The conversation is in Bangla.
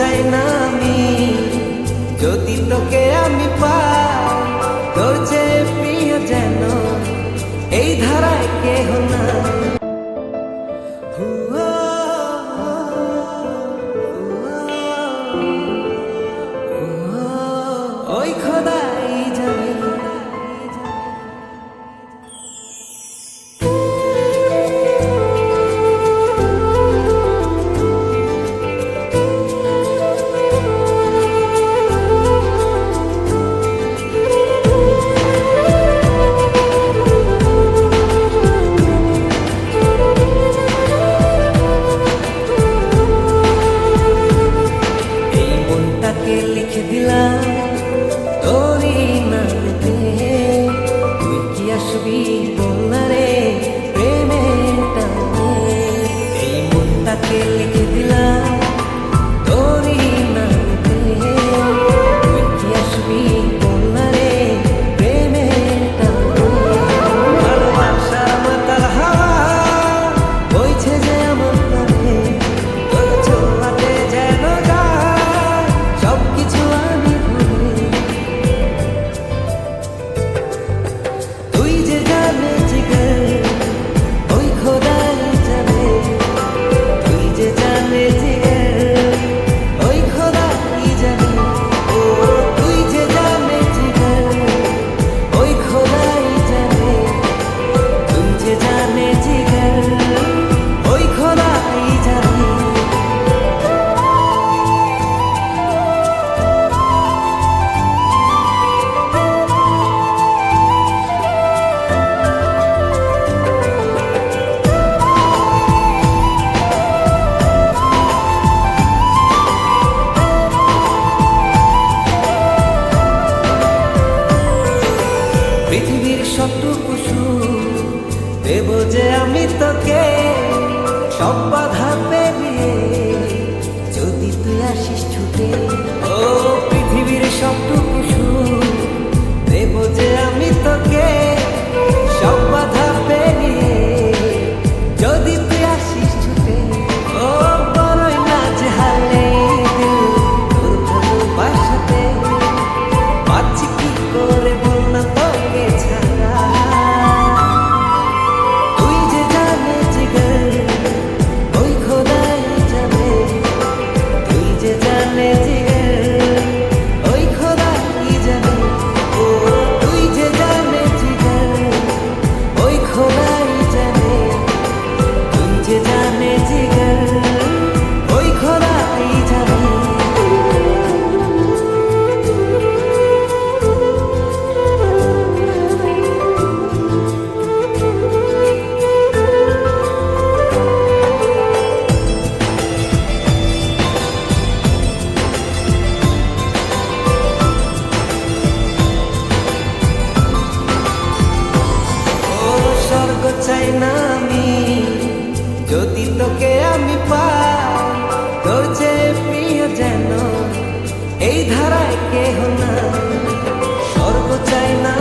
চাই না আমি যদি তোকে আমি পাই, তোর যে প্রিয় যেন, এই ধারায় কেহ না You. সত্য কুসু দেব যে আমি তোকে সব চাই না আমি। যদি তোকে আমি পাই, তোর যে প্রিয় যেন এই ধারায় কেহ না সর্ব চাই না